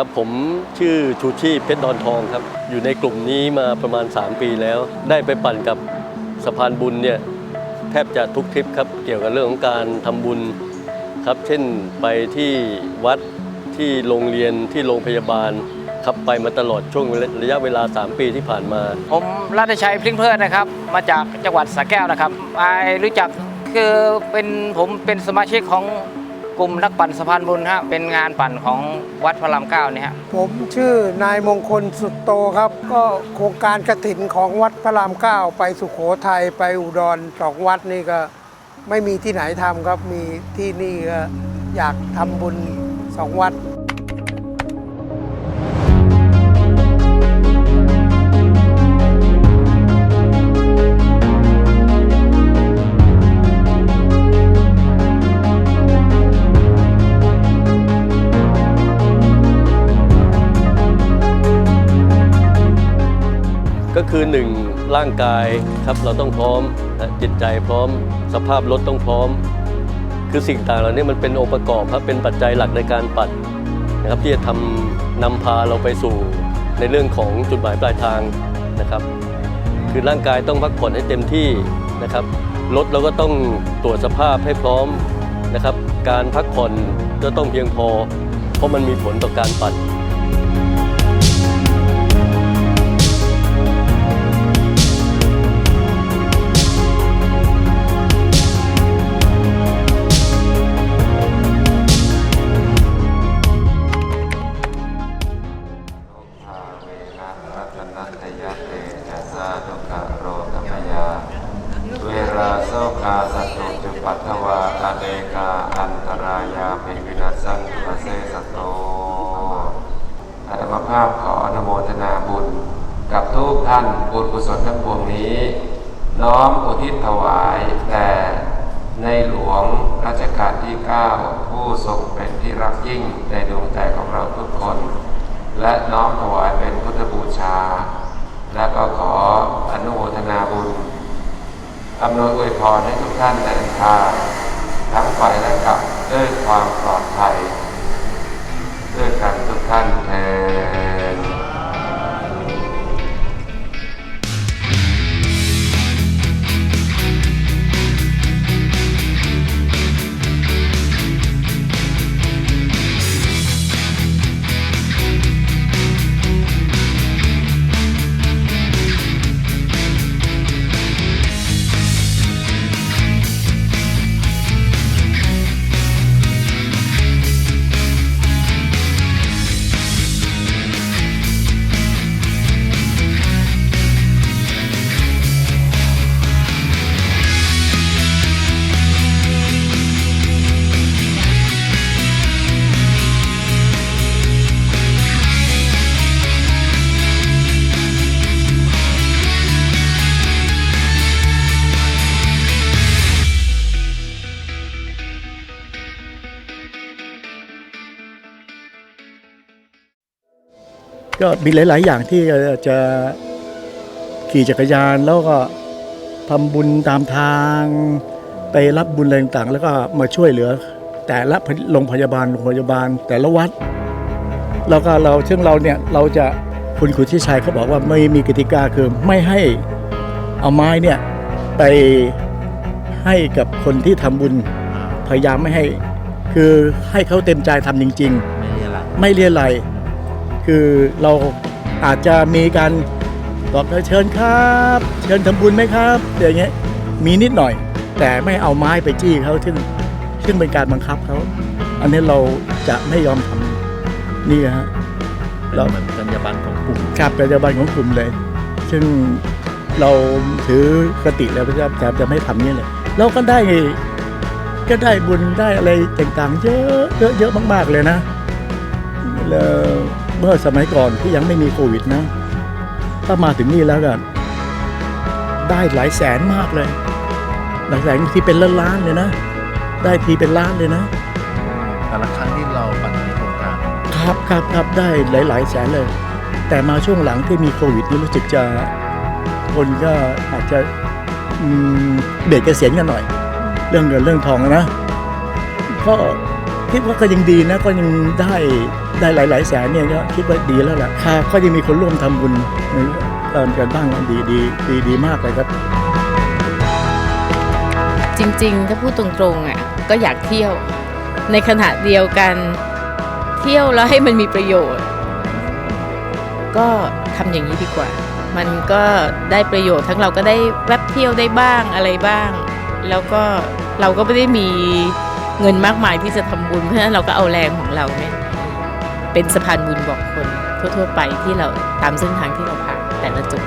ครับผมชื่อชูชีพเพชรดอนทองครับ อยู่ในกลุ่มนี้มาประมาณ 3 ปีแล้ว ได้ไปปั่นกับสะพานบุญเนี่ยแทบจะทุกทริปครับ เกี่ยวกับเรื่องของการทำบุญครับ เช่นไปที่วัดที่โรงเรียนที่โรงพยาบาลครับไปมาตลอดช่วงระยะเวลา 3 ปีที่ผ่านมา ผมรัตชัยพลิ้งเพลินนะครับ มาจากจังหวัดสระแก้วนะครับไอรู้จักคือเป็นผมเป็นสมาชิกของ กลุ่มนักปั่นสะพานบุญฮะเป็นงานปั่นของวัดพระรามเก้าเนี่ยฮะผมชื่อนายมงคลสุดโตครับ ก็โครงการกระถินของวัดพระรามเก้าไปสุขโขทัยไปอุดรสองวัดนี่ก็ไม่มีที่ไหนทำครับมีที่นี่ก็อยากทำบุญสองวัด คือหนึ่งร่างกายครับเราต้องพร้อมจิตใจพร้อม สภาพรถต้องพร้อม คือสิ่งต่างเหล่านี้มันเป็นองค์ประกอบครับเป็นปัจจัยหลักในการปั่นนะครับที่จะทำนำพาเราไปสู่ในเรื่องของจุดหมายปลายทางนะครับ คือร่างกายต้องพักผ่อนให้เต็มที่นะครับรถเราก็ต้องตรวจสภาพให้พร้อมนะครับ การพักผ่อนก็ต้องเพียงพอ เพราะมันมีผลต่อการปั่น บุญกับทุกท่านบุญกุศลทั้งปวงนี้ น้อมอุทิศถวายแต่ในหลวงรัชกาลที่ 9 ผู้ทรงเป็นที่รักยิ่งในดวงใจของเราทุกคน และน้อมถวายเป็นพุทธบูชา และก็ขออนุโมทนาบุญอำนวยอวยพรให้ทุกท่านเดินทางทั้งไปและกลับด้วยความ ก็มีหลาย ๆ อย่างที่จะขี่จักรยานแล้วก็ทำบุญตามทาง ไปรับบุญอะไรต่างๆ แล้วก็มาช่วยเหลือ แต่ละโรงพยาบาลโรงพยาบาลแต่ละวัด แล้วก็เราซึ่งเราเนี่ยเราจะคุณขุนที่ชัยเขาบอกว่าไม่มีกติกาคือไม่ให้เอาไม้เนี่ยไปให้กับคนที่ทำบุญพยายามไม่ให้ คือให้เขาเต็มใจทำจริง ๆ ไม่เรียอะไร คือเราอาจจะมีการบอกเออเชิญครับ เชิญทำบุญไหมครับอย่างเงี้ยมีนิดหน่อย แต่ไม่เอาไม้ไปจี้เขาซึ่งซึ่งเป็นการบังคับเขาอันนี้เราจะไม่ยอมทำนี่ฮะเราเหมือนจรรยาบรรณของกลุ่มขับปัจจุบันของกลุ่มเลย ซึ่งเราถือคติแล้วพระเจ้าจะจะไม่ทำนี่เลยเราก็ได้ก็ได้บุญได้อะไรต่างๆเยอะเยอะเยอะมาก ๆเลยนะแล้ว เมื่อสมัยก่อนที่ยังไม่มีโควิดนะ ถ้ามาถึงนี่แล้วก็ได้หลายแสนมากเลย หลายแสนที่เป็นล้านๆเลยนะ ได้ทีเป็นล้านเลยนะ แต่ละครั้งที่เราปั่นในโครงการครับครับครับได้หลายๆแสนเลย แต่มาช่วงหลังที่มีโควิดนี่รู้สึกจะคนก็อาจจะอืมเบียดเกษียณกันหน่อย เรื่องเงินเรื่องทองอะนะก็คิดว่าก็ยังดีนะก็ยังได้ ได้หลาย ๆ แสนเนี่ยก็คิดว่าดีแล้วแหละค่ะก็ยังมีคนร่วมทำบุญในตอนการบ้างดีดีดีดีมากเลยครับ จริง ๆ ถ้าพูดตรงๆอะก็อยากเที่ยว ในขณะเดียวกันเที่ยวแล้วให้มันมีประโยชน์ ก็ทำอย่างนี้ดีกว่า มันก็ได้ประโยชน์ทั้งเราก็ได้แวบเที่ยวได้บ้างอะไรบ้าง แล้วก็เราก็ไม่ได้มีเงินมากมายที่จะทำบุญเพราะฉะนั้นเราก็เอาแรงของเราเนี่ย เป็นสะพานบุญบอกคนทั่ว ๆ ไปที่เราตามเส้นทางที่เราผ่านแต่ละจุด